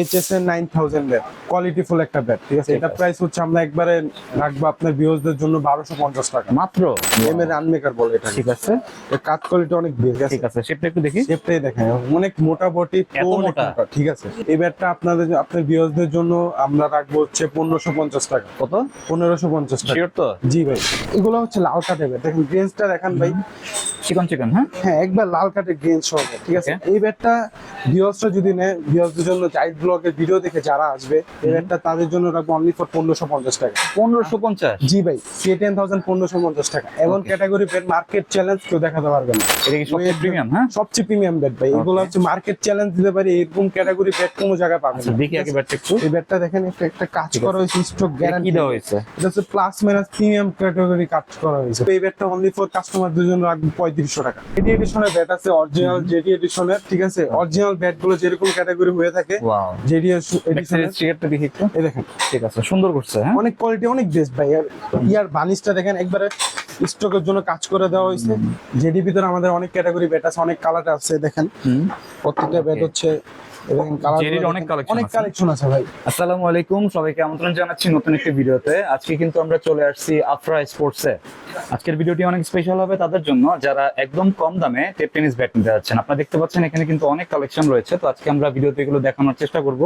HS এর nine thousand bat quality full একটা bat ঠিক আছে? এটা প্রাইস হচ্ছে আমরা একবারে রাখব আপনার ভিউজদের জন্য বারোশো পঞ্চাশ টাকা। মাত্র? এম এর রানমেকার বলে এটা। ঠিক আছে। কাজ কোয়ালিটি অনেক বেশ ঠিক আছে? শেপটা একটু দেখি। শেপটাই দেখেন অনেক মোটা বটি মোটা? ঠিক আছে? এই ব্যাটটা আপনাদের আপনার ভিউজদের জন্য আমরা রাখব হচ্ছে পনেরোশো পঞ্চাশ টাকা। কত? পনেরোশো পঞ্চাশ টাকা। তো? জি ভাই এগুলো হচ্ছে লাল কাঠের ব্যাট দেখেন গ্রেন্সটা দেখান ভাই। চিকন চিকন হ্যাঁ? হ্যাঁ একবার লাল কাঠের গ্রেন্স সহ ঠিক আছে? এই ব্যাটটা ভিউয়ার্সরা যদি নেয় ভিউয়ার্সদের জন্য চাইল্ড ব্লগের ভিডিও দেখে যারা আসবে এই তাদের জন্য রাখব অনলি ফর পনেরোশো পঞ্চাশ টাকা। পনেরোশো পঞ্চাশ? জি ভাই সি টেন থাউজেন্ড পনেরোশো পঞ্চাশ টাকা। এমন ক্যাটাগরি ব্যাট মার্কেট চ্যালেঞ্জ কেউ দেখাতে পারবে না। এটা কি সবচেয়ে প্রিমিয়াম হ্যাঁ? সবচেয়ে প্রিমিয়াম ব্যাট ভাই। এগুলো হচ্ছে মার্কেট চ্যালেঞ্জ দিতে পারি এরকম ক্যাটাগরি ব্যাট কোনো জায়গায় পাবেন আচ্ছা না। দেখি আগে ব্যাটটা একটু। এই ব্যাটটা দেখেন একটা একটা কাজ করা হয়েছে স্ট্রোক এটা গ্যারান্টি দেওয়া হয়েছে? এটা হচ্ছে প্লাস মাইনাস প্রিমিয়াম ক্যাটাগরি কাজ করা হয়েছে। এই ব্যাটটা অনলি ফর কাস্টমারদের জন্য রাখব পঁয়ত্রিশশো টাকা। জেডি এডিশনের ব্যাট আছে অরিজিনাল জেডি এডিশনের ঠিক আছে? অরিজিনাল ব্যাটগুলো যেরকম ক্যাটাগরি হয়ে থাকে ওয়াও জেডি এডিশনের স্টিকারটা দেখি একটু। এই দেখেন। ঠিক আছে সুন্দর করছে হ্যাঁ? অনেক কোয়ালিটি অনেক বেস্ট ভাই। আর ইয়ার বানিশটা দেখেন একবারে স্টকের জন্য কাজ করে দেওয়া হয়েছে। জেডি ভিতরে আমাদের অনেক ক্যাটাগরি ব্যাট আছে অনেক কালার আছে দেখেন। প্রত্যেকটা ব্যাট হচ্ছে দেখেন কালার JD র অনেক collection অনেক আছে। কালেকশন আছে ভাই। আসসালামু আলাইকুম সবাইকে আমন্ত্রণ জানাচ্ছি নতুন একটি ভিডিওতে। আজকে কিন্তু আমরা চলে আসছি আফরা স্পোর্টসে আজকের ভিডিওটি অনেক স্পেশাল হবে তাদের জন্য। যারা একদম কম দামে টেপ টেনিস ব্যাট নিতে যাচ্ছেন আপনারা দেখতে পাচ্ছেন এখানে কিন্তু অনেক কালেকশন রয়েছে। তো আজকে আমরা ভিডিওতে এগুলো দেখানোর চেষ্টা করব।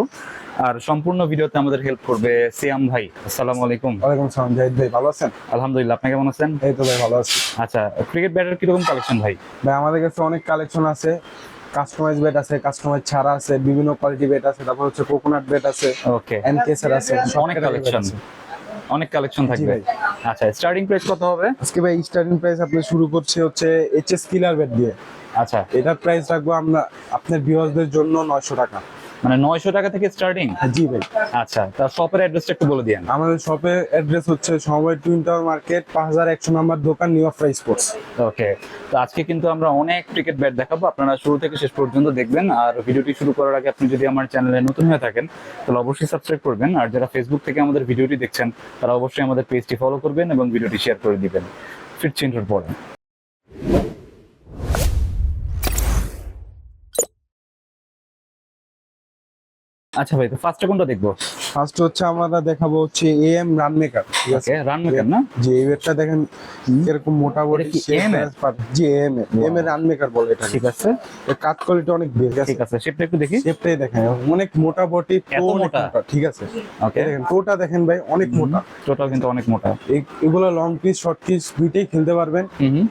আর সম্পূর্ণ ভিডিওতে আমাদের হেল্প করবে সিয়াম ভাই। আসসালামু আলাইকুম। ওয়ালাইকুম সালাম জাহিদ ভাই ভালো আছেন? আলহামদুলিল্লাহ আপনি কেমন আছেন? এই তো ভাই ভালো আছি। আচ্ছা ক্রিকেট ব্যাটের কীরকম কালেকশন ভাই? ভাই আমাদের কাছে অনেক কালেকশন আছে। কাস্টমাইজ বেড আছে কাস্টমাইজ ছাড়া আছে বিভিন্ন কোয়ালিটি বেড আছে তারপর হচ্ছে কোকোনাট বেড আছে ওকে এনকেসের আছে। অনেক কালেকশন অনেক কালেকশন থাকবে। ভাই। আচ্ছা স্টার্টিং প্রাইস কত হবে? আজকে ভাই স্টার্টিং প্রাইস আপনি শুরু করছে হচ্ছে এইচএস কিলার বেড দিয়ে। আচ্ছা। এটার প্রাইস রাখব আমরা আপনার ভিউয়ারদের জন্য নয়শো টাকা। মানে নয়শো টাকা থেকে স্টার্টিং জি ভাই। আচ্ছা তার শপের অ্যাড্রেসটা একটু বলে দিয়েন। আমাদের শপের অ্যাড্রেস হচ্ছে সময় টুইন টাওয়ার মার্কেট পাঁচ হাজার একশো নাম্বার দোকান নিউ ফ্রাই স্পোর্টস ওকে তো আজকে কিন্তু আমরা অনেক ক্রিকেট ব্যাট দেখাবো। আপনারা শুরু থেকে শেষ পর্যন্ত দেখবেন। আর ভিডিওটি শুরু করার আগে আপনি যদি আমার চ্যানেলে নতুন হয়ে থাকেন তাহলে অবশ্যই সাবস্ক্রাইব করবেন। আর যারা ফেসবুক থেকে আমাদের ভিডিওটি দেখছেন তারা অবশ্যই আমাদের পেজটি ফলো করবেন এবং ভিডিওটি শেয়ার করে দিবেন। ফিরছি ইন্টার পরে। আচ্ছা ভাই তো ফার্স্টে কোনটা দেখব? ফার্স্ট হচ্ছে আমরা দেখাবো হচ্ছে এ এম রান মেকার ঠিক আছে? রান মেকার না? যে বেডটা দেখেন এরকম মোটা বডি এটা কি এর? জি এম এম এর রান মেকার বলে এটা। ঠিক আছে। এর কাজ কোয়ালিটি অনেক বেশ ঠিক আছে শেপটা একটু দেখি। শেপটাই দেখেন অনেক মোটা বটি এত মোটা? ঠিক আছে? ওকে দেখেন টোটা দেখেন ভাই অনেক মোটা। টোটাল কিন্তু অনেক মোটা। এগুলো লং পিস শর্ট পিস দুইটাই খেলতে পারবেন।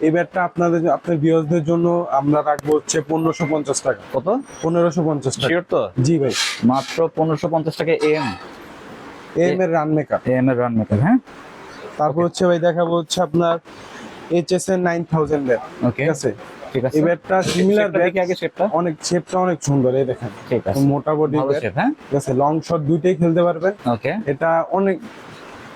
এই ব্যাটটা আপনাদের আপনার ভিউয়ারদের জন্য আমরা রাখব হচ্ছে পনেরোশো পঞ্চাশ টাকা। কত? পনেরোশো পঞ্চাশ টাকা। তো? জি ভাই। মাত্র পনেরোশো পঞ্চাশ টাকা এম এম এর রান মেকার এম এর রান মেকার হ্যাঁ? তারপর হচ্ছে ভাই দেখাবো হচ্ছে আপনার এইচএস এর নাইন থাউজেন্ড ব্যাট ওকে ঠিক আছে? ঠিক আছে। এই ব্যাটটা সিমিলার ব্যাট আগে শেপটা অনেক শেপটা অনেক সুন্দর এই দেখেন। ঠিক আছে। মোটা বডি ব্যাট হ্যাঁ? ঠিক আছে লং শট দুইটাই খেলতে পারবেন। ওকে এটা অনেক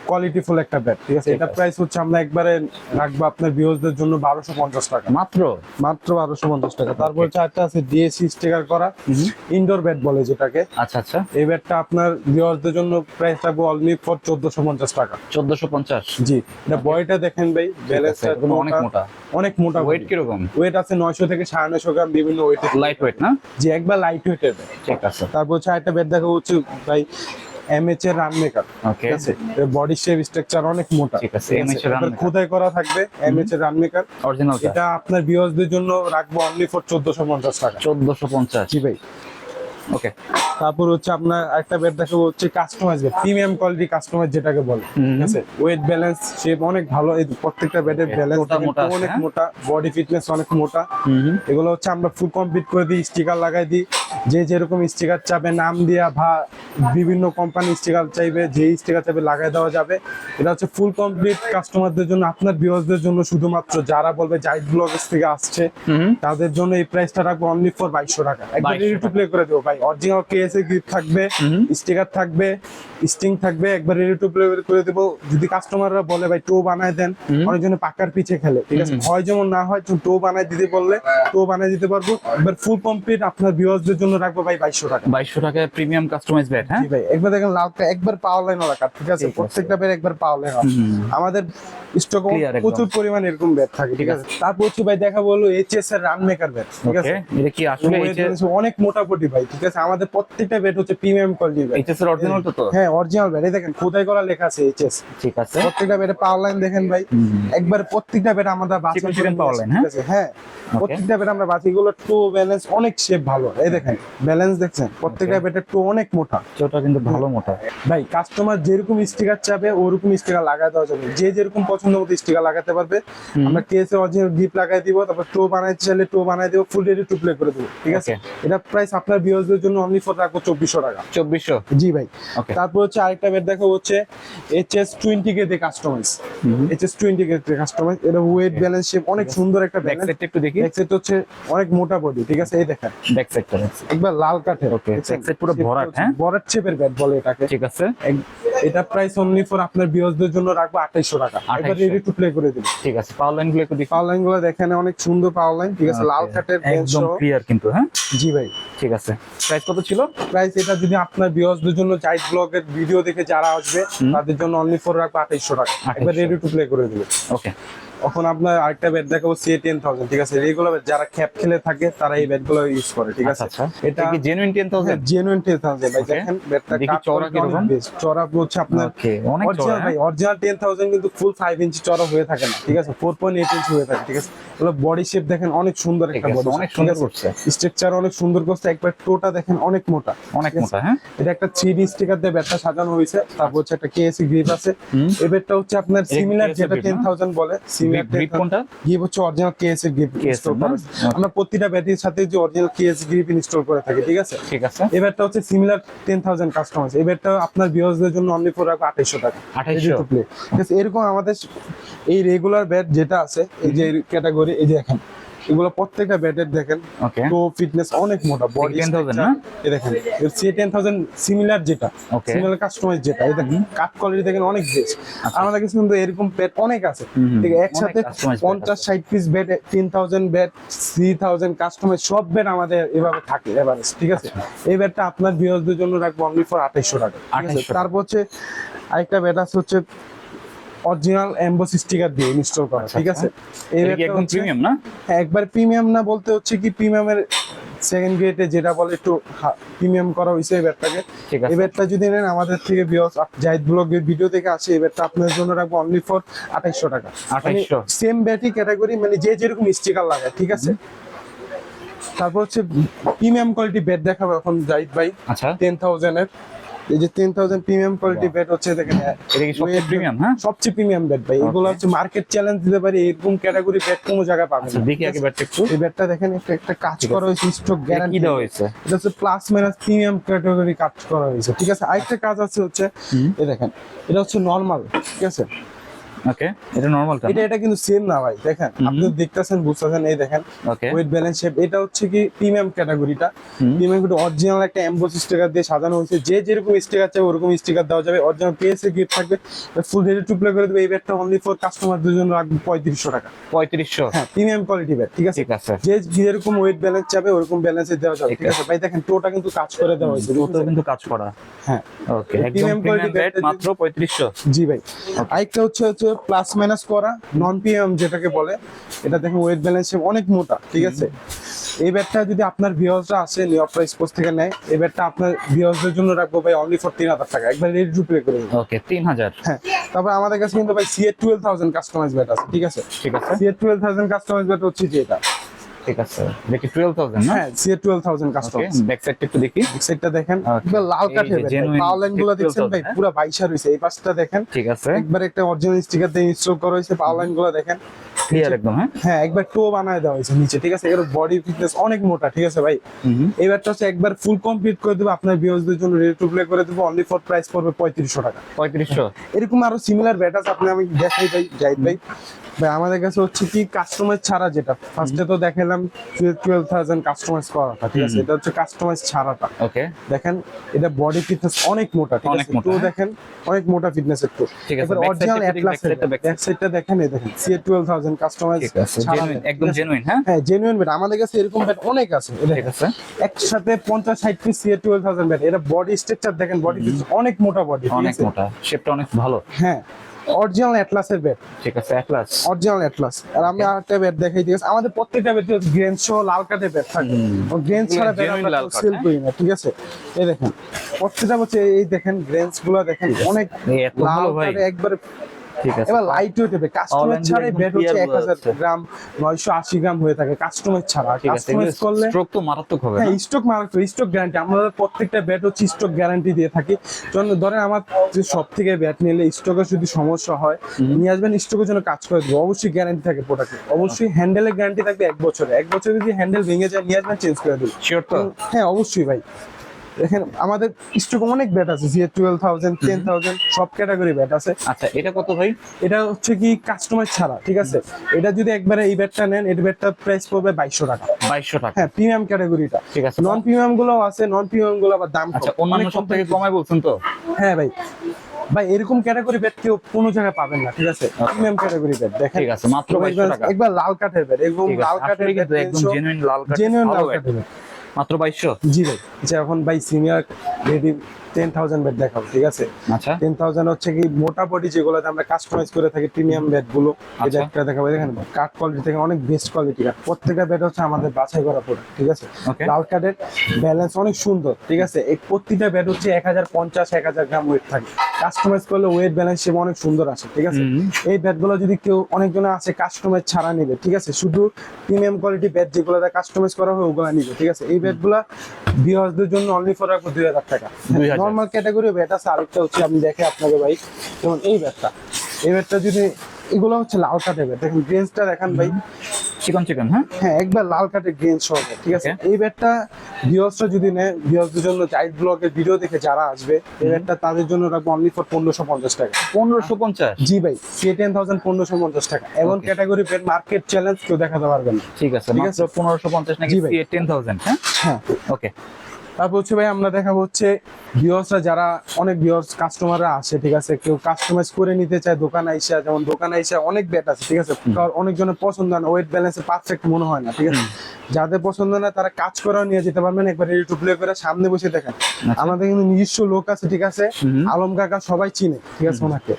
কোয়ালিটি ফুল একটা ব্যাট ঠিক আছে? এটা প্রাইস হচ্ছে আমরা একবারে রাখব আপনার ভিউজদের জন্য বারোশো পঞ্চাশ টাকা। মাত্র? মাত্র বারোশো পঞ্চাশ টাকা। তারপর চারটা আছে ডিএসসি স্টিকার করা। ইনডোর ব্যাট বলে যেটাকে। আচ্ছা আচ্ছা। এই ব্যাটটা আপনার ভিউয়ারদের জন্য প্রাইস রাখব অলমি ফর চোদ্দশো পঞ্চাশ টাকা। চোদ্দশো পঞ্চাশ? জি। এটা বয়টা দেখেন ভাই ব্যালেন্সটা অনেক মোটা। অনেক মোটা ওয়েট কীরকম? ওয়েট আছে নয়শো থেকে সাড়ে নয়শো গ্রাম বিভিন্ন ওয়েট লাইট ওয়েট না? জি একবার লাইট ওয়েটের ঠিক আছে। তারপর হচ্ছে একটা ব্যাট দেখা হচ্ছে ভাই এমএচ এর রান মেকার ঠিক আছে? বডি শেপ স্ট্রাকচার অনেক মোটা। ঠিক আছে, MH এর খোদাই করা থাকবে এমএচ এর রান মেকার অরিজিনাল এটা আপনার ভিউয়ারদের জন্য রাখব অনলি ফর চোদ্দশো পঞ্চাশ টাকা। চোদ্দশো পঞ্চাশ। জি ভাই। ওকে তারপর হচ্ছে আপনার একটা ব্যাট দেখাবো হচ্ছে customise bat premium quality customise যেটাকে বলে ঠিক আছে? ওয়েট ব্যালেন্স শেপ অনেক ভালো। এই প্রত্যেকটা Okay, ব্যালেন্স অনেক? মোটা বডি ফিটনেস অনেক মোটা। এগুলো হচ্ছে আমরা ফুল কমপ্লিট করে দিই স্টিকার লাগাই দিই। যে যেরকম স্টিকার চাবে নাম দেওয়া বা বিভিন্ন কোম্পানি স্টিকার চাইবে যে স্টিকার চাইবে লাগাই দেওয়া যাবে। এটা হচ্ছে ফুল কমপ্লিট কাস্টমারদের জন্য আপনার ভিউয়ার্সদের জন্য শুধুমাত্র। যারা বলবে জাইড ব্লগস থেকে আসছে তাদের জন্য এই প্রাইসটা রাখব অনলি ফর বাইশশো টাকা। একবার 2200 রেডি টু প্লে করে দেবো ভাই। অরিজিনাল কেএসএ গিফট থাকবে স্টিকার থাকবে স্টিং থাকবে একবার রেডি টু প্লে করে দেবো। যদি কাস্টমাররা বলে ভাই টো বানায় দেন। অনেকজনে পাকার পিছে খেলে ঠিক আছে? হয় যেমন না হয় টো বানায় দিতে বললে টো বানায় দিতে পারব। একবার ফুল কমপ্লিট আপনার ভিউয়ার্সদের জন্য রাখব ভাই বাইশশো টাকা। বাইশশো টাকা প্রিমিয়াম কাস্টমাইজ ব্যাট হ্যাঁ? ভাই একবার দেখেন লালটা একবার পাওয়ার লাইন ওরা কাট ঠিক আছে। প্রত্যেকটা বের একবার পাওয়ার লাইন। আমাদের স্টক প্রচুর পরিমাণ এরকম ব্যাট থাকে ঠিক আছে? তারপর হচ্ছে ভাই দেখা বলল এইচএস এর রান মেকার ব্যাট ঠিক আছে? এটা কি আসলে অনেক মোটামুটি ভাই ঠিক আছে? আমাদের প্রত্যেকটা ব্যাট হচ্ছে প্রিমিয়াম কোয়ালিটির ব্যাট এইচএস এর অরিজিনাল তো তো? হ্যাঁ অরিজিনাল ব্যাট এই দেখেন খোদাই করা লেখা আছে এইচএস ঠিক আছে। প্রত্যেকটা ব্যাটে পাওয়ার লাইন দেখেন ভাই। একবার প্রত্যেকটা ব্যাট আমাদের বাছাই করে ঠিক আছে? হ্যাঁ প্রত্যেকটা ব্যাট আমরা বাছাই গুলো টো ব্যালেন্স অনেক শেপ ভালো। এই দেখেন ব্যালেন্স দেখছেন? প্রত্যেকটা ব্যাটের টো অনেক মোটা। কিন্তু ভালো মোটা। ভাই কাস্টমার যেরকম স্টিকার চাবে ওরকম স্টিকার লাগাই দেওয়া যাবে। যে যেরকম পছন্দ মতো স্টিকার লাগাতে পারবে। আমরা কেসে অরিজিনাল গিফট লাগাই দিব তারপর টো বানাইতে চাইলে টো বানাই দিব ফুল রেডি টু প্লে করে দেবো ঠিক আছে? এটা প্রাইস আপনার ভিউয়ারদের জন্য অনলি ফর রাখব চব্বিশশো টাকা। চব্বিশশো? জি ভাই। ওকে তারপর হচ্ছে আরেকটা বেড দেখাবো হচ্ছে H S twenty K customise H S twenty K customise এটা ওয়েট ব্যালেন্স শেপ অনেক সুন্দর একটা ব্যাক একটু দেখি। ব্যাক হচ্ছে অনেক মোটা বডি ঠিক আছে? এই ব্যাক সাইডটা একবার লাল কাঠের। Okay, back side পুরো ভরাট, হ্যাঁ? ভরাট শেপের ব্যাট বলে এটাকে। ঠিক আছে। এটা প্রাইস অনলি ফর আপনার ভিউয়ারদের জন্য রাখব আঠাইশশো টাকা। একবার 2800 রেডি টু প্লে করে দিন ঠিক আছে পাওয়ার লাইনগুলো একটু দেখি। পাওয়ার লাইনগুলো দেখেন অনেক সুন্দর পাওয়ার লাইন ঠিক আছে? লাল কাঠের একদম ক্লিয়ার কিন্তু হ্যাঁ? জি ভাই। ঠিক আছে। প্রাইস কত ছিল? প্রাইস এটা যদি আপনার ভিউয়ারদের জন্য জাইড ব্লগের ভিডিও দেখে যারা আসবে তাদের জন্য অনলি ফোর রাখব আঠাইশশো টাকা। একবার রেডি টু প্লে করে দিবে ওকে এখন আপনার আরেকটা ব্যাট দেখাবো সি টেন থাউজেন্ড ঠিক আছে? রেগুলার যারা খ্যাপ খেলে থাকে তারা এই ব্যাটগুলো ইউজ করে ঠিক আছে? আচ্ছা আচ্ছা। এটা কি genuine ten thousand genuine ten thousand ভাই. দেখেন ব্যাটটা চওড়া কীরকম? চড়া হচ্ছে আপনার অনেক চড়া ভাই অরিজিনাল টেন থাউজেন্ড কিন্তু ফুল ফাইভ ইঞ্চি চড়া হয়ে থাকে না ঠিক আছে? ফোর পয়েন্ট এইট ইঞ্চি হয়ে থাকে ঠিক আছে? ওগুলো বডি শেপ দেখেন অনেক সুন্দর একটা বডি অনেক সুন্দর করছে। স্ট্রাকচার অনেক সুন্দর করছে একবার টোটা দেখেন অনেক মোটা অনেক মোটা হ্যাঁ? এটা একটা থ্রি ডি স্টিকার দিয়ে ব্যাটটা সাজানো হয়েছে তারপর হচ্ছে একটা কেএসি গ্রিপ আছে। হুম। এই ব্যাটটা হচ্ছে আপনার সিমিলার যেটা টেন থাউজেন্ড বলে গ্রিপ কোনটা? গ্রিপ হচ্ছে অরিজিনাল কেএসি গ্রিপ ইনস্টল করা। আমরা প্রতিটা ব্যাটারির সাথে যে অরিজিনাল কেএস গ্রিপ ইনস্টল করে থাকি ঠিক আছে? ঠিক আছে। এবারটা হচ্ছে সিমিলার টেন থাউজেন্ড কাস্টমার্স এই আপনার ভিউয়ার্সদের জন্য অনলি ফর রাখব আঠাইশশো? টাকা 2800 টু প্লে এরকম আমাদের এই রেগুলার ব্যাট যেটা আছে এই যে ক্যাটাগরি এই যে দেখেন এগুলো প্রত্যেকটা ব্যাটের দেখেন তো ফিটনেস অনেক মোটা বডি 10,000 না? এই দেখেন সি টেন থাউজেন্ড সিমিলার যেটা. সিমিলার কাস্টমাইজ যেটা দেখেন কাট কোয়ালিটি দেখেন অনেক বেস্ট আমাদের কাছে কিন্তু এরকম ব্যাট অনেক আছে। ঠিক আছে একসাথে অনেক customized bat পঞ্চাশ আছে। ষাট পিস ব্যাট তিন thousand bat three thousand customise সব ব্যাট আমাদের এভাবে থাকে এভারেজ ঠিক আছে এই ব্যাটটা আপনার ভিউয়ারদের জন্য রাখব অনলি ফর আঠাইশশো টাকা ঠিক 2800 টাকা। তারপর হচ্ছে আরেকটা ব্যাট আছে হচ্ছে অরিজিনাল এমবস স্টিকার দিয়ে ইনস্টল করা ঠিক আছে? এই কি একদম প্রিমিয়াম না? একবার প্রিমিয়াম না বলতে হচ্ছে কি প্রিমিয়ামের সেকেন্ড গ্রেডে যেটা বলে একটু প্রিমিয়াম করা হয়েছে এই ব্যাটটাকে এই ব্যাটটা যদি নেন আমাদের থেকে বিয়স জাহিদ ব্লগের ভিডিও থেকে আসে এই ব্যাটটা আপনার জন্য রাখব অনলি ফর আঠাইশশো টাকা। 2800 সেম ব্যাটই ক্যাটাগরি মানে যে যেরকম স্টিকার লাগায় ঠিক আছে? তারপর হচ্ছে প্রিমিয়াম কোয়ালিটি ব্যাট দেখাবো এখন জাহিদ ভাই। আচ্ছা। টেন থাউজেন্ডের এই যে ten thousand premium quality bat হচ্ছে দেখেন এটা কি সবচেয়ে প্রিমিয়াম হ্যাঁ? সবচেয়ে প্রিমিয়াম ব্যাট ভাই। এগুলো হচ্ছে মার্কেট চ্যালেঞ্জ দিতে পারি এরকম ক্যাটাগরি ব্যাট কোনো জায়গায় পাবেন আচ্ছা না, দেখি আগে? ব্যাটটা একটু। এই ব্যাটটা দেখেন একটা একটা কাজ করা হয়েছে স্ট্রোক গ্যারান্টি দেওয়া হয়েছে? এটা হচ্ছে প্লাস মাইনাস প্রিমিয়াম ক্যাটাগরি কাজ করা হয়েছে। ঠিক আছে? আরেকটা কাজ আছে হচ্ছে এই দেখেন এটা হচ্ছে নরমাল ঠিক আছে? ওকে এটা নরমাল কেন এটা এটা কিন্তু সেম না ভাই দেখেন আপনি দেখতেছেন বুঝতেছেন এই দেখেন ওয়েট ব্যালেন্স শেপ এটা হচ্ছে কি প্রিমিয়াম ক্যাটাগরিটা প্রিমিয়াম কিন্তু অরিজিনাল একটা এমবোস স্টিকার দিয়ে সাজানো হয়েছে। যে যেরকম স্টিকার চাই ওরকম স্টিকার দেওয়া যাবে। অরিজিনাল পিএসএ গিফট থাকবে। ফুল রেডি টু প্লে করে দেবে। এই ব্যাটটা অনলি ফর কাস্টমারদের জন্য রাখব পঁয়ত্রিশশো টাকা। পঁয়ত্রিশশো। হ্যাঁ প্রিমিয়াম কোয়ালিটি ব্যাট ঠিক আছে? ঠিক আছে। যে যেরকম ওয়েট ব্যালেন্স চাবে ওরকম ব্যালেন্সে দেওয়া যাবে। ঠিক আছে? ভাই দেখেন টোটা কিন্তু কাজ করে দেওয়া হয়েছে দুটো কিন্তু কাজ করা। হ্যাঁ। ওকে প্রিমিয়াম ব্যাট মাত্র পঁয়ত্রিশশো। জি ভাই। আরেকটা হচ্ছে হচ্ছে প্লাস মাইনাস করা নন পিএম যেটাকে বলে এটা দেখেন ওয়েট ব্যালেন্স অনেক মোটা ঠিক আছে? এই ব্যাটটা যদি আপনার ভিউয়ার্সরা আসে নিয়প্রা স্পোর্টস থেকে নেয় এই ব্যাটটা আপনার ভিউয়ার্সদের জন্য রাখব ভাই অনলি ফর তিন হাজার টাকা। একবার রেডি রুপে প্লে করে দেবো ওকে তিন হাজার। হ্যাঁ তারপর আমাদের কাছে কিন্তু ভাই CA twelve thousand customize bat আছে ঠিক আছে? ঠিক আছে। CA twelve thousand customize bat হচ্ছে যে এটা ঠিক আছে। দেখি টুয়েলভ থাউজেন্ড না? হ্যাঁ ওকে কাস্টমাইজ ব্যাক সাইডটা একটু দেখি। দেখেন লাল কাঠেরগুলো দেখছেন ভাই? 12,000, হ্যাঁ? পুরো বাইশা এই পাশটা দেখেন। ঠিক আছে। একবার একটা অরিজিনাল স্টিকার দিয়ে ইনস্টল করা হয়েছে গুলো দেখেন। ক্লিয়ার একদম হ্যাঁ? হ্যাঁ একবার টো বানায় দেওয়া হয়েছে নিচে ঠিক আছে? এর বডি ফিটনেস অনেক মোটা ঠিক আছে ভাই? এবারটা হচ্ছে একবার ফুল কমপ্লিট করে দেবো আপনার ভিউয়ার্সদের জন্য রেডি টু প্লে করে দেবো অনলি ফর প্রাইস পড়বে পঁয়ত্রিশশো টাকা। পঁয়ত্রিশশো? এরকম আরও সিমিলার ব্যাট আছে আপনি আমি দেখাই ভাই জাহিদ ভাই। ভাই আমাদের কাছে হচ্ছে কি কাস্টমাইজ ছাড়া যেটা? ফার্স্টে তো দেখালাম টুয়েলভ থাউজেন্ড কাস্টমাইজ করাটা ঠিক আছে? এটা হচ্ছে কাস্টমাইজ ছাড়াটা। ওকে। দেখেন এটা বডি ফিটনেস অনেক মোটা ঠিক আছে? তো হ্যাঁ। দেখেন অনেক মোটা ফিটনেস একটু। ঠিক আছে, অরিজিনাল অ্যাটলাস ব্যাক সাইডটা দেখেন এই দেখেন সিএ 12000 কাস্টমাইজ একদম জেনুইন হ্যাঁ? হ্যাঁ জেনুইন ব্যাট আমাদের কাছে এরকম ব্যাট অনেক আছে ঠিক আছে। একসাথে 50 60 পিস সিএ 12000 ব্যাট এটা বডি স্ট্রাকচার দেখেন বডি অনেক মোটা বডি অনেক মোটা শেপটা অনেক ভালো। হ্যাঁ। অরিজিনাল অ্যাটলাসের ব্যাট ঠিক আছে অ্যাটলাস অরিজিনাল অ্যাটলাস আর আমি আরেকটা ব্যাট দেখাই দিয়েছি আমাদের প্রত্যেকটা ব্যাট গ্রেন সহ লাল কাঠের ব্যাট থাকে। গ্রেন ছাড়া ব্যাট আমরা সেল হ্যাঁ? করি না ঠিক আছে? এই দেখেন প্রত্যেকটা হচ্ছে এই দেখেন গ্রেনসগুলো দেখেন অনেক লাল ভালো ভাই। একবার একবারে ঠিক আছে। এবার লাইট ওয়েট হবে কাস্টমার ছাড়া ব্যাট হচ্ছে clear এক হাজার বোঝা যাচ্ছে। গ্রাম নয়শো আশি গ্রাম হয়ে থাকে কাস্টমার ছাড়া। কাস্টমাইজ করলে স্ট্রোক তো মারাত্মক হবে হ্যাঁ না? স্টক মারাত্মক স্টক গ্যারান্টি আমরা প্রত্যেকটা ব্যাট হচ্ছে স্টক গ্যারান্টি দিয়ে থাকি। জন্য ধরেন আমার যে সব থেকে ব্যাট নিলে স্টকের যদি সমস্যা হয় নিয়ে আসবেন স্টকের জন্য কাজ করে দেবো। অবশ্যই গ্যারান্টি থাকে প্রোডাক্টে অবশ্যই হ্যান্ডেলের গ্যারান্টি থাকবে এক বছরে। এক বছরে যদি হ্যান্ডেল ভেঙে যায় নিয়ে আসবেন চেঞ্জ করে দেবো। হ্যাঁ অবশ্যই ভাই। দেখেন আমাদের স্টক অনেক ব্যাট আছে যে টুয়েলভ থাউজেন্ড টেন থাউজেন্ড সব ক্যাটাগরি ব্যাট আছে। আচ্ছা এটা কত ভাই? এটা হচ্ছে কি কাস্টমার ছাড়া ঠিক আছে? এটা যদি একবারে এই ব্যাটটা নেন এই ব্যাটটা প্রাইস পড়বে বাইশশো টাকা। বাইশশো টাকা। হ্যাঁ প্রিমিয়াম ক্যাটাগরিটা ঠিক আছে। নন প্রিমিয়ামগুলো আছে নন প্রিমিয়ামগুলো আবার দাম আচ্ছা অন্যান্য সব থেকে। কমায় বলছেন তো? হ্যাঁ ভাই। ভাই এরকম ক্যাটাগরি ব্যাট কেউ কোনো জায়গায় পাবেন না ঠিক আছে? প্রিমিয়াম ক্যাটাগরি ব্যাট দেখেন। ঠিক আছে, মাত্র 2200 টাকা। একবার লাল কাঠের ব্যাট একদম লাল কাঠের একদম জেনুইন লাল কাঠ জেনুইন লাল কাঠের ব্যাট মাত্র বাইশশো? জি ভাই এখন ভাই senior ready ten thousand bat দেখাবো ঠিক আছে? আচ্ছা। টেন থাউজেন্ড হচ্ছে কি মোটামুটি যেগুলোতে আমরা কাস্টমাইজ করে থাকি প্রিমিয়াম ব্যাটগুলো। এই আচ্ছা। দেখাবো দেখেন কাঠ কোয়ালিটি থেকে অনেক বেস্ট কোয়ালিটি কাঠ প্রত্যেকটা ব্যাট হচ্ছে আমাদের বাছাই করা প্রোডাক্ট ঠিক আছে? লাল কাঠের ব্যালেন্স অনেক সুন্দর ঠিক আছে? এই প্রতিটা ব্যাট হচ্ছে এক হাজার পঞ্চাশ এক হাজার গ্রাম ওয়েট থাকে। কাস্টমাইজ করলে ওয়েট ব্যালেন্স সেবা অনেক সুন্দর আসে ঠিক আছে? এই ব্যাটগুলো যদি কেউ অনেকজনে আছে কাস্টমাইজ ছাড়া নেবে ঠিক আছে? শুধু প্রিমিয়াম কোয়ালিটি ব্যাট যেগুলো কাস্টমাইজ করা হয় ওগুলো নিবে ঠিক আছে? এই ব্যাটগুলো ভিউয়ার্সদের জন্য অনলি ফর রাখব দুই হাজার টাকা। নর্মাল ক্যাটাগরি ব্যাট আছে আরেকটা হচ্ছে আমি দেখে আপনাকে ভাই যেমন এই ব্যাটটা এই ব্যাটটা যদি এগুলো হচ্ছে লাল কাঠের ব্যাট দেখেন গ্রেন্সটা দেখান ভাই। চিকন চিকন হ্যাঁ? হ্যাঁ একবার লাল কাঠের গ্রেন সহ ঠিক আছে. এই ব্যাটটা ভিউয়ার্সরা যদি নেয় ভিউয়ার্সদের জন্য চাইল্ড ব্লগের ভিডিও দেখে যারা আসবে এই ব্যাটটা তাদের জন্য রাখব অনলি ফর পনেরোশো পঞ্চাশ টাকা। পনেরোশো পঞ্চাশ? জি ভাই সি টেন থাউজেন্ড পনেরোশো পঞ্চাশ টাকা। এমন ক্যাটাগরি ব্যাট মার্কেট চ্যালেঞ্জ কেউ দেখাতে পারবে না। ঠিক আছে ঠিক আছে। পনেরোশো পঞ্চাশ নাকি। টেন থাউজেন্ড হ্যাঁ? হ্যাঁ। ওকে। তারপর হচ্ছে ভাই আমরা দেখাবো হচ্ছে ভিউয়ার্সরা যারা অনেক ভিউয়ার্স কাস্টমাররা আসে ঠিক আছে? কেউ কাস্টমাইজ করে নিতে চায় দোকান আইসা যেমন দোকান আইসা অনেক ব্যাট আছে ঠিক আছে? কারণ অনেকজনের পছন্দ হয় না ওয়েট ব্যালেন্সে পারফেক্ট মনে হয় না ঠিক আছে? যাদের পছন্দ না তারা কাজ করাও নিয়ে যেতে পারবেন একবার ইউটিউব প্লে করে সামনে বসে দেখেন। আমাদের কিন্তু নিজস্ব লোক আছে ঠিক আছে? আলম কাকা সবাই চিনে ঠিক আছে ওনাকে।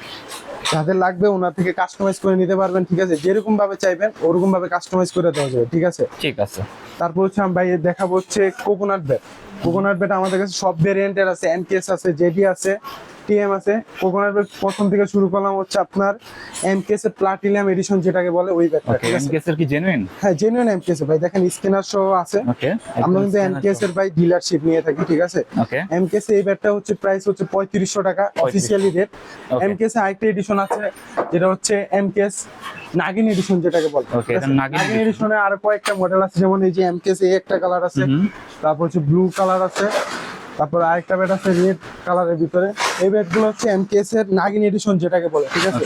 যাদের লাগবে ওনার থেকে কাস্টমাইজ করে নিতে পারবেন ঠিক আছে? যেরকম ভাবে চাইবেন ওরকম ভাবে কাস্টমাইজ করে দেওয়া যাবে ঠিক আছে? ঠিক আছে। তারপর হচ্ছে আমি ভাই দেখাবো হচ্ছে কোকোনাট ব্যাট কোকোনাট ব্যাট আমাদের কাছে সব ভেরিয়েন্টের আছে এমকেএস আছে জেডি আছে টিএম আছে। কোকোনাট ব্যাট প্রথম থেকে শুরু করলাম হচ্ছে আপনার এমকেএস এর প্লাটিনিয়াম এডিশন যেটাকে বলে ওই ব্যাটটা ওকে আছে? এমকেসের কি জেনুইন হ্যাঁ জেনুইন এমকেএস ভাই। দেখেন স্ক্যানার সহ আছে। ওকে আমরা কিন্তু এমকেএস এর ভাই ডিলারশিপ নিয়ে থাকি ঠিক আছে? ওকে এমকেএস এই ব্যাটটা হচ্ছে প্রাইস হচ্ছে পঁয়ত্রিশশো টাকা অফিসিয়ালি রেট. এমকেএস আরেকটা এডিশন আছে যেটা হচ্ছে এমকেএস নাগিন এডিশন যেটাকে বলে এটা নাগিন এডিশনে আরও কয়েকটা মডেল আছে যেমন এই যে এমকেএস এই একটা কালার আছে তারপর হচ্ছে ব্লু কালার আছে। তারপর আরেকটা ব্যাট আছে রেড কালারের ভিতরে। এই ব্যাটগুলো হচ্ছে এমকেএস এর নাগিন এডিশন যেটাকে বলে ঠিক আছে?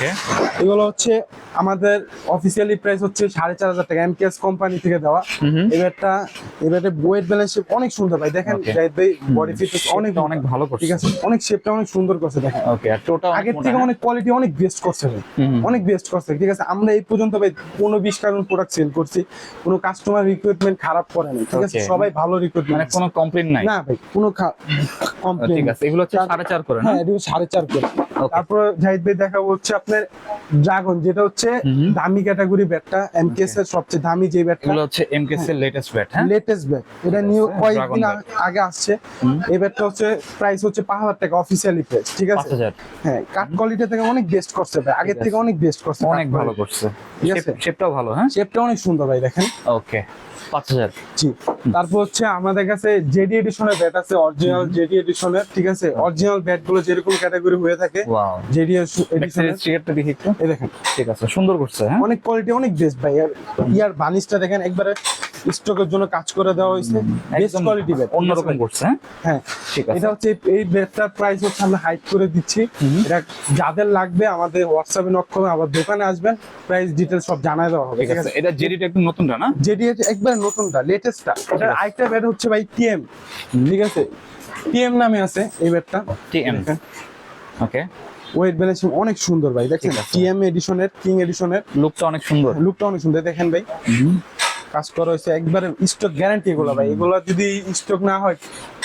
এগুলো হচ্ছে আমাদের অফিসিয়ালি প্রাইস হচ্ছে সাড়ে চার হাজার টাকা এমকেএস কোম্পানি থেকে দেওয়া। এই ব্যাটটা এই ব্যাটের ওয়েট ব্যালেন্স অনেক সুন্দর ভাই দেখেন বডি ফিটনেস অনেক অনেক ভালো করছে। ঠিক আছে? অনেক শেপটা অনেক সুন্দর করছে দেখেন। ওকে আর টোটাল আগের থেকে অনেক কোয়ালিটি অনেক বেস্ট করছে ভাই। অনেক বেস্ট করছে ঠিক আছে? আমরা এই পর্যন্ত ভাই পনেরো বিশ কারণ প্রোডাক্ট সেল করছি। কোনো কাস্টমার রিক্রুটমেন্ট খারাপ করে না ঠিক আছে? সবাই ভালো মানে কোনো কমপ্লেন নাই? না ভাই কোনো কমপ্লেন ঠিক আছে এগুলো হচ্ছে সাড়ে চার করে না? হ্যাঁ এটা সাড়ে চার করে তারপর জাহিদ ভাই দেখাবো হচ্ছে আপনার ড্রাগন যেটা হচ্ছে দামি ক্যাটাগরি ব্যাটটা এমকেএস এর সবচেয়ে দামি যে ব্যাটটা এগুলো হচ্ছে এমকেস এর লেটেস্ট ব্যাট হ্যাঁ? লেটেস্ট ব্যাট এটা নিউ কয়েকদিন আগে আসছে। এই ব্যাটটা হচ্ছে প্রাইস হচ্ছে পাঁচ হাজার টাকা অফিসিয়ালি প্রাইস ঠিক আছে? হ্যাঁ কাট কোয়ালিটি থেকে অনেক বেস্ট করছে ভাই। আগের থেকে অনেক বেস্ট করছে অনেক ভালো করছে। শেপটাও ভালো হ্যাঁ? শেপটা অনেক সুন্দর ভাই দেখেন। ওকে পাঁচ হাজার। জি। তারপর হচ্ছে আমাদের কাছে জেডি এডিশনের ব্যাট আছে অরিজিনাল জেডি এডিশনের ঠিক আছে? অরিজিনাল ব্যাটগুলো যেরকম ক্যাটাগরি হয়ে থাকে জেডি এডিশনের স্টিকারটা দেখি একটু। এই দেখেন। ঠিক আছে সুন্দর করছে হ্যাঁ? অনেক কোয়ালিটি অনেক বেস্ট ভাই। ইয়ার বানিশটা দেখেন একবারে স্টকের জন্য কাজ করে দেওয়া হয়েছে বেস্ট কোয়ালিটি ব্যাট অন্যরকম করছে হ্যাঁ? হ্যাঁ। ঠিক আছে। এটা হচ্ছে এই ব্যাটটার প্রাইস হচ্ছে আমরা হাইট করে দিচ্ছি। এটা যাদের লাগবে আমাদের হোয়াটসঅ্যাপে নক করবে আবার দোকানে আসবেন প্রাইস ডিটেলস সব জানাই দেওয়া হবে ঠিক আছে। এটা জেডিটা একটু নতুনটা না? হচ্ছে একবার নতুনটা লেটেস্টটা এটা। আরেকটা ব্যাট হচ্ছে ভাই টিএম ঠিক আছে? টিএম নামে আছে এই ব্যাটটা TM ওকে ওয়েট ব্যালেন্স অনেক সুন্দর ভাই দেখেন। টিএম এডিশনের কিং এডিশনের লুকটা অনেক সুন্দর। লুকটা অনেক সুন্দর দেখেন ভাই। কাজ করা হয়েছে একবারে স্টক গ্যারান্টি এগুলো ভাই। এগুলো যদি স্টক না হয়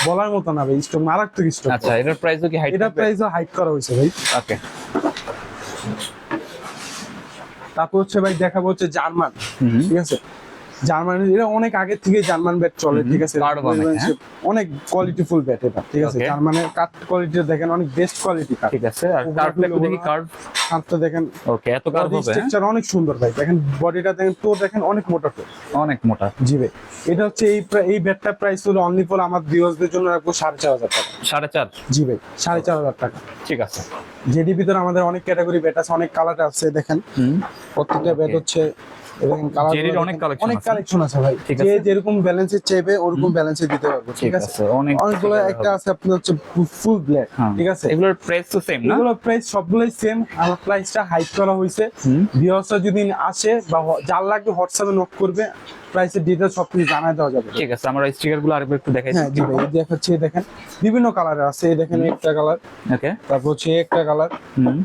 বলার মতো না ভাই স্টক মারাত্মক স্টক আচ্ছা এটার প্রাইসও কি হাইট এটা প্রাইসও হাইট করা হয়েছে ভাই। ওকে তারপর হচ্ছে ভাই দেখাবো হচ্ছে জার্মান। ঠিক আছে? জার্মান এটা অনেক আগে থেকে জার্মান ব্যাট চলে ঠিক আছে? হ্যাঁ? অনেক কোয়ালিটি ফুল ব্যাট এটা ঠিক আছে. জার্মানের কাঠ কোয়ালিটি দেখেন অনেক বেস্ট কোয়ালিটি ঠিক আছে আর কার্ডটা একটু দেখি কার্ড কাঠটা দেখেন ওকে এত কার্ড হবে হ্যাঁ? স্ট্রাকচার অনেক সুন্দর ভাই দেখেন বডিটা দেখেন তো দেখেন অনেক মোটা তো। অনেক মোটা। জি ভাই এটা হচ্ছে এই এই ব্যাটটার প্রাইস হলো অনলি ফর আমার ভিউয়ার্সদের জন্য রাখব সাড়ে চার হাজার টাকা। সাড়ে চার? জি ভাই সাড়ে চার হাজার টাকা। ঠিক আছে। জেডি ভিতরে আমাদের অনেক ক্যাটাগরি ব্যাট আছে অনেক কালার আছে দেখেন। প্রত্যেকটা ব্যাট হচ্ছে এবং অনেক কালেকশন অনেক কালেকশন আছে ভাই। ঠিক যে যেরকম ব্যালেন্সে ওরকম ব্যালেন্সে দিতে পারব ঠিক আছে? অনেক অনেকগুলো একটা আছে আপনার হচ্ছে ফুল ব্ল্যাক। ঠিক আছে? এগুলোর প্রাইস তো সেম না? এগুলোর প্রাইস সবগুলোই সেম আমার প্রাইসটা হাইট করা হয়েছে। ভিউয়ার্সরা যদি আসে বা যার লাগবে হোয়াটসঅ্যাপে নোট করবে। প্রাইসের ডিটেলস সব কিছু জানাই দেওয়া যাবে। ঠিক আছে আমরা স্টিকারগুলো আরেকবার একটু দেখাই হ্যাঁ জি ভাই দেখাচ্ছি দেখেন বিভিন্ন কালারের আছে এই দেখেন একটা কালার ওকে। তারপর হচ্ছে একটা কালার হুম।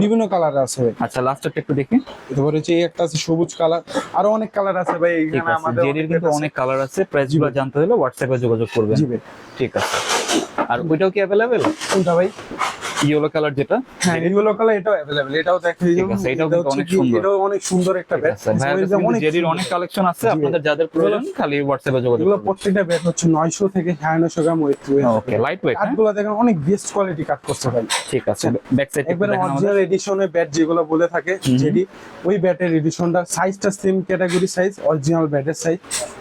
বিভিন্ন কালারের আছে। আচ্ছা লাস্টটা একটু দেখি। তারপর হচ্ছে এই একটা আছে সবুজ কালার আরও অনেক কালার আছে ভাই এখানে আমাদের জেডির কিন্তু অনেক কালার আছে প্রাইসগুলো জানতে হলে হোয়াটসঅ্যাপে যোগাযোগ করবেন। জি ভাই। ঠিক আছে। আর ওইটাও কি অ্যাভেলেবেল কোনটা ভাই? ইয়েলো কালার যেটা হ্যাঁ ইয়েলো কালার এটাও अवेलेबल এটাও দেখে ঠিক আছে, এটাও কিন্তু অনেক সুন্দর। এটাও অনেক সুন্দর একটা ঠিক ব্যাট আছে ভাইয়াদের কিন্তু জেডির অনেক কালেকশন আছে আপনাদের যাদের প্রয়োজন খালি হোয়াটসঅ্যাপে যোগাযোগ এগুলো করবেন প্রত্যেকটা ব্যাট হচ্ছে 900 থেকে 950 gram weight okay light weight হ্যাঁ কাঠগুলো দেখেন অনেক বেস্ট কোয়ালিটি কাট করছে ভাই ঠিক আছে ব্যাক সাইড একবারে অরিজিনাল এডিশনের ব্যাট যেগুলো বলে থাকে যেটি ওই ব্যাটের এডিশনটা সাইজটা সেম ক্যাটাগরি সাইজ অরিজিনাল ব্যাটের সাইজ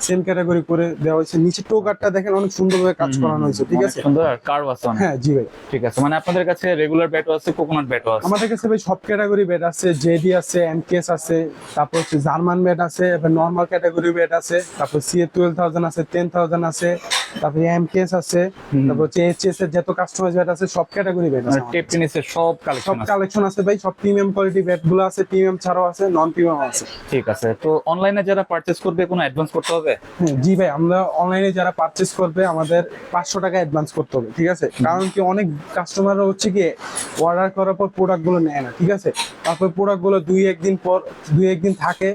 সেম ক্যাটাগরি করে দেওয়া হয়েছে নিচে টোকারটা দেখেন অনেক সুন্দরভাবে কাজ করানো হয়েছে ঠিক আছে সুন্দর আর কার্ভ আছে অনেক হ্যাঁ জি ভাই ঠিক আছে মানে আপনাদের কাছে রেগুলার ব্যাটও আছে কোকোনাট ব্যাটও আছে। আমাদের কাছে ভাই সব ক্যাটাগরি ব্যাট আছে জেডি আছে এমকেএস আছে, তারপর হচ্ছে জার্মান ব্যাট আছে নর্মাল ক্যাটাগরি ব্যাট আছে, তারপর সিএ টুয়েলভ থাউজেন্ড আছে টেন থাউজেন্ড আছে তারপর এমকেএস আছে তারপর হচ্ছে এইচএস এর যত কাস্টমাইজ ব্যাট আছে সব ক্যাটাগরি ব্যাট আছে মানে টেপ টেনিসের সব সব কালেকশন আছে। কালেকশন আছে ভাই সব প্রিমিয়াম কোয়ালিটি ব্যাটগুলো আছে প্রিমিয়াম ছাড়াও আছে নন প্রিমিয়াম আছে। ঠিক আছে তো অনলাইনে যারা পারচেজ করবে কোনো অ্যাডভান্স করতে হবে? হ্যাঁ, জি ভাই আমরা অনলাইনে যারা পারচেস করবে আমাদের পাঁচশো টাকা অ্যাডভান্স করতে হবে ঠিক আছে? কারণ কি অনেক কাস্টমাররা হচ্ছে কি অর্ডার করার পর প্রোডাক্টগুলো নেয় না ঠিক আছে? তারপর প্রোডাক্টগুলো দুই একদিন পর দুই একদিন থাকে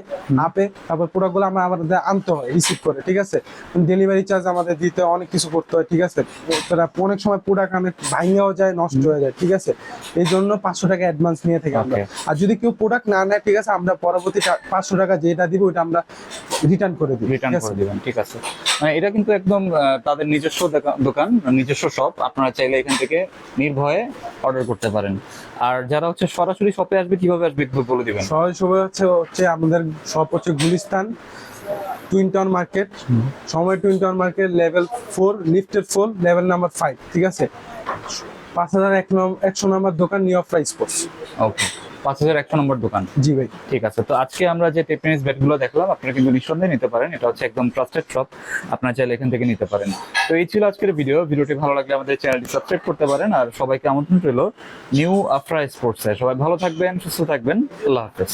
আপে তারপর প্রোডাক্টগুলো আমরা আমাদের আনতে হয় রিসিভ করে ঠিক আছে? ডেলিভারি চার্জ আমাদের দিতে অনেক কিছু করতে হয় ঠিক আছে? তারা অনেক সময় প্রোডাক্ট অনেক ভাঙেও যায় নষ্ট হয়ে যায় ঠিক আছে? এই জন্য পাঁচশো টাকা অ্যাডভান্স নিয়ে থাকি আমরা। আর যদি কেউ প্রোডাক্ট না নেয় ঠিক আছে আমরা পরবর্তী পাঁচশো টাকা যেটা দিব ওইটা আমরা রিটার্ন করে দিই রিটার্ন করে দিবেন ঠিক আছে। মানে এটা কিন্তু একদম তাদের নিজস্ব দোকা- দোকান নিজস্ব শপ আপনারা চাইলে এখান থেকে নির্ভয়ে অর্ডার করতে পারেন। আর যারা হচ্ছে সরাসরি শপে আসবে কীভাবে আসবে বলে দিবেন? সবাই হচ্ছে হচ্ছে আমাদের সব হচ্ছে গুলিস্তান। টুইন টাউন মার্কেট সময় twin town market level four lifted four level number five ঠিক আছে? পাঁচ হাজার এক নম্বর একশো নম্বর দোকান new of price sports okay পাঁচ হাজার একশো নম্বর দোকান। জি ভাই। ঠিক আছে তো আজকে আমরা যে টেপিনিস ব্যাটগুলো দেখলাম আপনারা কিন্তু নিঃসন্দেহে নিতে পারেন এটা হচ্ছে একদম ট্রাস্টেড শপ আপনারা চাইলে এখান থেকে নিতে পারেন। তো এই ছিল আজকের ভিডিও ভিডিওটি ভালো লাগলে আমাদের চ্যানেলটি সাবস্ক্রাইব করতে পারেন আর সবাইকে আমন্ত্রণ রইল নিউ আফরা স্পোর্টসে সবাই ভালো থাকবেন সুস্থ থাকবেন আল্লাহ হাফেজ।